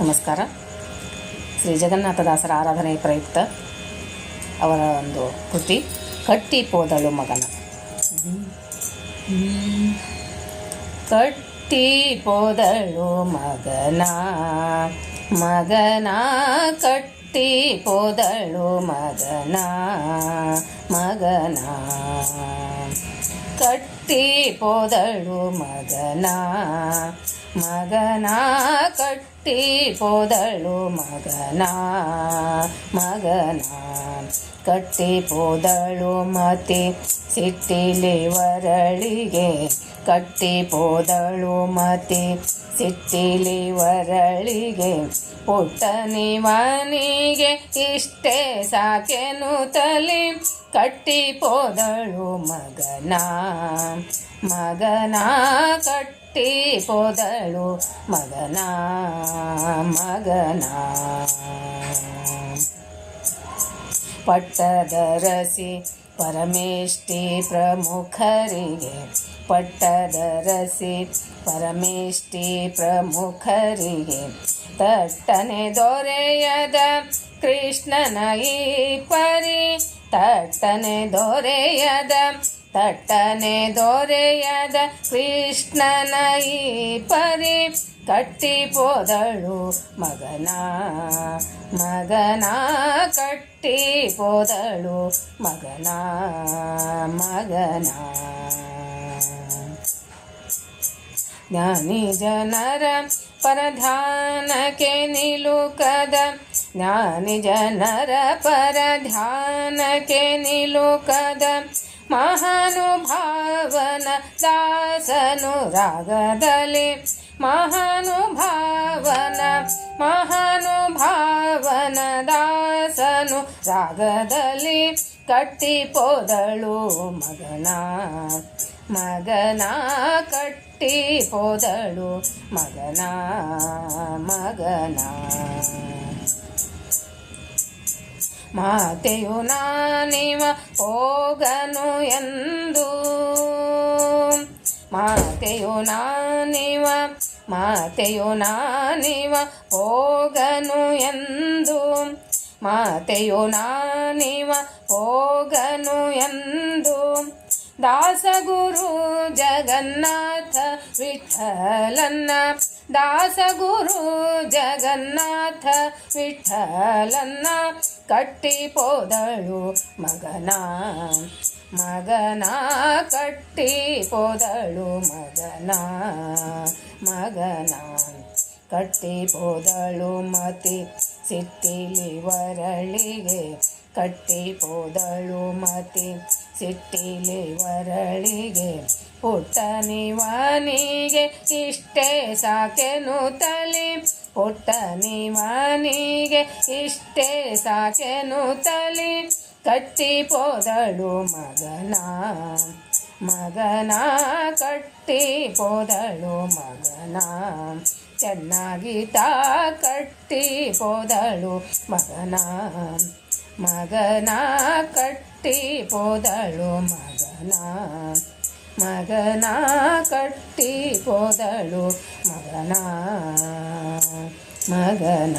ನಮಸ್ಕಾರ. ಶ್ರೀ ಜಗನ್ನಾಥದಾಸರ ಆರಾಧನೆ ಪ್ರಯುಕ್ತ ಅವರ ಒಂದು ಕೃತಿ, ಕಟ್ಟಿ ಪೋದಳು ಮಗನ. ಕಟ್ಟಿ ಪೋದಳು ಮಗನ ಮಗನ ಕಟ್ಟಿ ಪೋದಳು ಮಗನ ಮಗನ. ಕಟ್ಟಿ ಪೋದಳು ಮಗನ ಮಗನ. ಕಟ್ಟಿ ಪೋದಳು ಮಗನ ಮಗನ. ಕಟ್ಟಿ ಪೋದಳು ಮತಿ ಸಿಟ್ಟಿಲಿ ವರಳಿಗೆ, ಕಟ್ಟಿ ಪೋದಳು ಮತಿ ಸಿಟ್ಟಿಲಿ ವರಳಿಗೆ. ಪುಟ್ಟ ನಿವನಿಗೆ ಇಷ್ಟೇ ಸಾಕೆನು ತಲೆ. ಕಟ್ಟಿ ಪೋದಳು ಮಗನ ಮಗನ ಕಟ್ಟಿ ಪೋದಳು ಮಗನ ಮಗನ. ಪಟ್ಟದರಸಿ ಪರಮೇಷ್ಠಿ ಪ್ರಮುಖರಿಗೆ ಪಟ್ಟದರಸಿ ಪರಮೇಷ್ಠಿ ಪ್ರಮುಖರಿಗೆ ತಟ್ಟನೆ ದೊರೆಯದ ಕೃಷ್ಣನ ಈ ಪರಿ. ತಟ್ಟನೆ ದೊರೆಯದ ತಟ್ಟನೆ ದೊರೆಯದ ಕೃಷ್ಣನ ಈ ಪರಿ. ಕಟ್ಟಿ ಪೋದಳು ಮಗನ ಮಗನ ಕಟ್ಟಿ ಪೋದಳು ಮಗನ ಮಗನ. ಜ್ಞಾನಿ ಜನರ ಪರಧಾನಕ್ಕೆ ನಿಲುಕದ. ಜ್ಞಾನಿ ಜನರ ಪರಧಾನಕ್ಕೆ ನಿಲುಕದ. ಮಹಾನುಭಾವನ ದಾಸನು ರಾಗದಲ್ಲಿ. ಮಹಾನುಭಾವನ ಮಹಾನುಭಾವನ ದಾಸನು ರಾಗದಲ್ಲಿ. ಕಟ್ಟಿ ಪೋದಳು ಮಗನ ಮಗನ ಕಟ್ಟಿ ಹೋದಳು. ಮಗನ ಮಗನ. ಮಾತೆಯು ನಾನಿವ ಹೋಗನು ಎಂದು. ಮಾತೆಯು ನಾನಿವ ಮಾತೆಯು ನಾನಿವ ಹೋಗನು ಎಂದು. ಮಾತೆಯು ನಾನಿವ ಹೋಗನು ಎಂದು. ದಾಸಗುರು ಜಗನ್ನಾಥ ವಿಠಲನ್ನ. ದಾಸಗುರು ಜಗನ್ನಾಥ ವಿಠಲನ್ನ ಕಟ್ಟಿ ಪೋದಳು ಮಗನ. ಮಗನ ಕಟ್ಟಿ ಪೋದಳು ಮಗನ. ಮಗನ ಕಟ್ಟಿ ಪೋದಳು ಮತಿ ಸಿಟ್ಟಿಲಿ ವರಳಿಗೆ ಕಟ್ಟಿ ಪೋದಳು ಮತಿ ಸಿಟ್ಟಿಲಿ ವರಳಿಗೆ, ಪುಟ್ಟ ನಿವಾನಿಗೆ ಇಷ್ಟೇ ಸಾಕೆನು ತಲೆ. ಪುಟ್ಟ ನಿವಾನಿಗೆ ಇಷ್ಟೇ ಸಾಕೆನು ತಲೆ. ಕಟ್ಟಿ ಪೋದಳು ಮಗನ ಮಗನ ಕಟ್ಟಿ ಪೋದಳು ಮಗನ. ಚೆನ್ನಾಗಿ ತಾ ಕಟ್ಟಿ ಪೋದಳು ಮಗನ. ಮಗನ ಕಟ್ಟಿ ಪೋದಳು ಮಗನ. ಮಗನ ಕಟ್ಟಿ ಪೋದಳು ಮಗನ. ಮಗನ.